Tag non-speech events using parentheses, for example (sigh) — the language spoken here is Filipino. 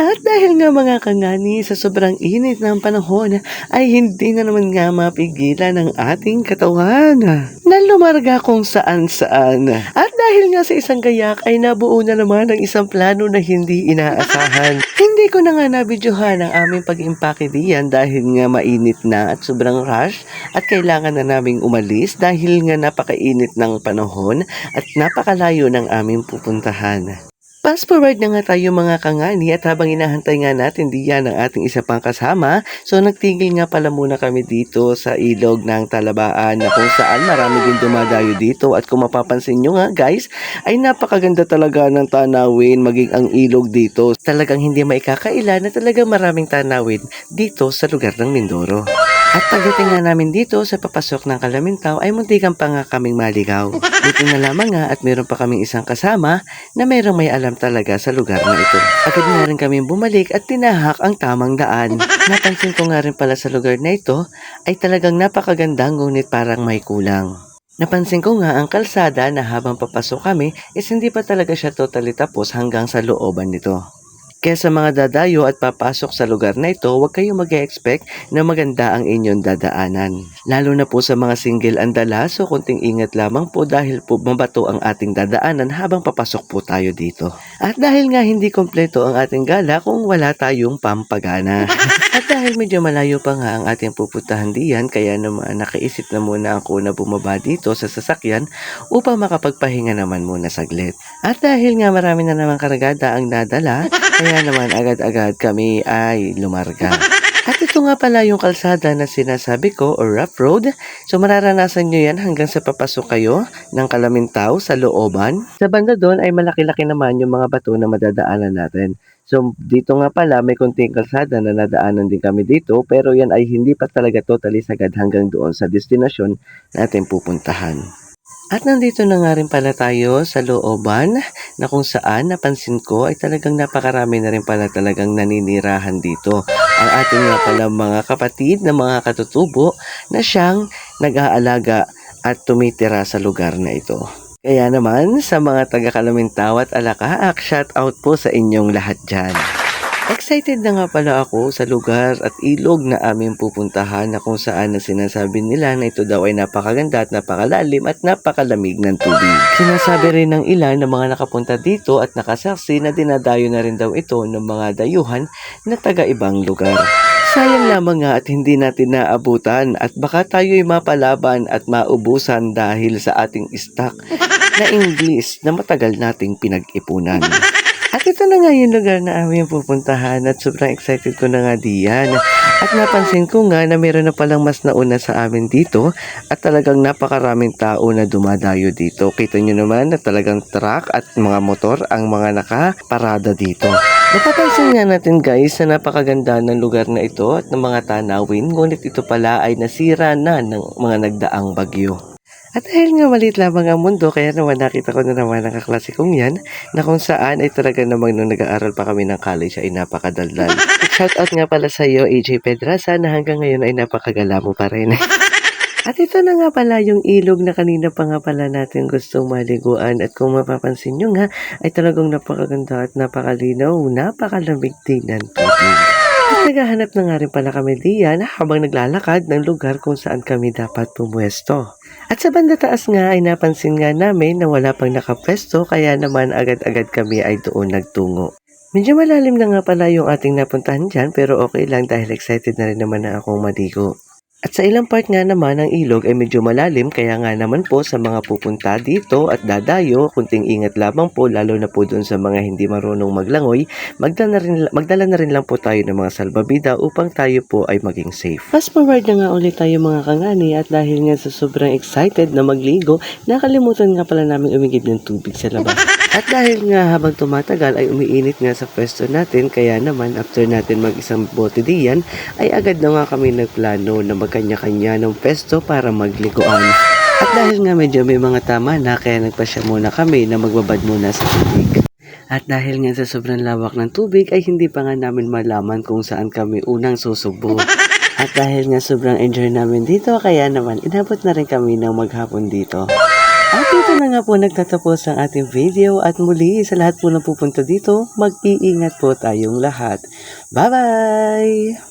At dahil nga mga kangani sa sobrang init ng panahon ay hindi na naman nga mapigilan ng ating katawan na lumarga kung saan saan. At dahil nga sa isang gayak ay nabuo na naman ang isang plano na hindi inaasahan. (laughs) hindi ko na nga nabidyohan ang aming pag-impake diyan dahil nga mainit na at sobrang rush at kailangan na naming umalis dahil nga napakainit ng panahon at napakalayo ng aming pupuntahan. Fast forward na nga tayo mga kangani at habang inahantay nga natin diyan ang ating isa pang kasama, so nagtigil nga pala muna kami dito sa ilog ng Talabaan na kung saan marami din dumadayo dito at kung mapapansin nyo nga guys, ay napakaganda talaga ng tanawin maging ang ilog dito. Talagang hindi maikakaila na talagang maraming tanawin dito sa lugar ng Mindoro. At pagdating nga namin dito sa papasok ng Kalamintaw ay muntikan pa nga kaming maligaw. Buti na lamang nga at meron pa kaming isang kasama na merong may alam talaga sa lugar na ito. Agad nga rin kaming bumalik at tinahak ang tamang daan. Napansin ko nga rin pala sa lugar na ito ay talagang napakaganda ngunit parang may kulang. Napansin ko nga ang kalsada na habang papasok kami is hindi pa talaga siya totally tapos hanggang sa looban nito. Kaya sa mga dadayo at papasok sa lugar na ito, huwag kayong mag expect na maganda ang inyong dadaanan. Lalo na po sa mga single ang dala, so kunting ingat lamang po dahil po mabato ang ating dadaanan habang papasok po tayo dito. At dahil nga hindi kompleto ang ating gala kung wala tayong pampagana. (laughs) at dahil medyo malayo pa nga ang ating pupuntahan diyan, kaya naman nakaisip na muna ako na bumaba dito sa sasakyan upang makapagpahinga naman muna saglit. At dahil nga marami na naman karagada ang nadala, kaya (laughs) naman agad-agad kami ay lumarga. At ito nga pala yung kalsada na sinasabi ko o rough road. So mararanasan nyo yan hanggang sa papasok kayo ng Kalamintaw sa looban. Sa banda doon ay malaki-laki naman yung mga bato na madadaanan natin. So dito nga pala may kunting kalsada na nadaanan din kami dito pero yan ay hindi pa talaga totally sagad hanggang doon sa destinasyon natin pupuntahan. At nandito na nga rin pala tayo sa looban na kung saan napansin ko ay talagang napakarami na rin pala talagang naninirahan dito. Ang ating nga pala mga kapatid na mga katutubo na siyang nag-aalaga at tumitira sa lugar na ito. Kaya naman sa mga taga-Kalamintaw at Alakaak, shout out po sa inyong lahat dyan. Excited na nga pala ako sa lugar at ilog na aming pupuntahan na kung saan na sinasabi nila na ito daw ay napakaganda at napakalalim at napakalamig ng tubig. Sinasabi rin ng ilan na mga nakapunta dito at nakasaksi na dinadayo na rin daw ito ng mga dayuhan na taga ibang lugar. Sayang lamang nga at hindi natin naabutan at baka tayo'y mapalaban at maubusan dahil sa ating stock na English na matagal nating pinag-ipunan. At ito na nga yung lugar na aming pupuntahan at sobrang excited ko na nga diyan. At napansin ko nga na meron na palang mas nauna sa amin dito at talagang napakaraming tao na dumadayo dito. Kita nyo naman na talagang truck at mga motor ang mga nakaparada dito. Napapansin nga natin guys na napakaganda ng lugar na ito at ng mga tanawin ngunit ito pala ay nasira na ng mga nagdaang bagyo. At dahil nga maliit lamang ang mundo, kaya naman nakita ko na naman ang kaklase kong yan, na kung saan ay talaga namang nung nag-aaral pa kami ng college ay napakadaldal. (laughs) Shout out nga pala sa iyo, AJ Pedraza, na hanggang ngayon ay napakagala mo pa rin. (laughs) At ito na nga pala yung ilog na kanina pa nga pala natin gustong maliguan at kung mapapansin nyo nga ay talagang napakaganda at napakalinaw, napakalamig din ng tubig. Naghahanap na nga rin pala kami diyan habang naglalakad ng lugar kung saan kami dapat pumwesto. At sa banda taas nga ay napansin nga namin na wala pang nakapwesto kaya naman agad-agad kami ay doon nagtungo. Medyo malalim na nga pala yung ating napuntahan dyan pero okay lang dahil excited na rin naman na akong maligo. At sa ilang part nga naman ng ilog ay medyo malalim kaya nga naman po sa mga pupunta dito at dadayo, kunting ingat lamang po lalo na po dun sa mga hindi marunong maglangoy, magdala na rin, magdala na rin lang po tayo ng mga salbabida upang tayo po ay maging safe. Fast forward na nga ulit tayo mga kangani at dahil nga sa sobrang excited na magligo, nakalimutan nga pala namin umigib ng tubig sa labas. (laughs) At dahil nga habang tumatagal ay umiinit nga sa pwesto natin, kaya naman after natin mag isang bote diyan, ay agad na nga kami nagplano na magkanya-kanya ng pwesto para magliguan. At dahil nga medyo may mga tama na, kaya nagpasya muna kami na magbabad muna sa tubig. At dahil nga sa sobrang lawak ng tubig ay hindi pa nga namin malaman kung saan kami unang susubo. At dahil nga sobrang enjoy namin dito, kaya naman inabot na rin kami ng maghapon dito. At dito na nga po nagtatapos ang ating video at muli sa lahat po na pupunta dito, mag-iingat po tayong lahat. Bye-bye!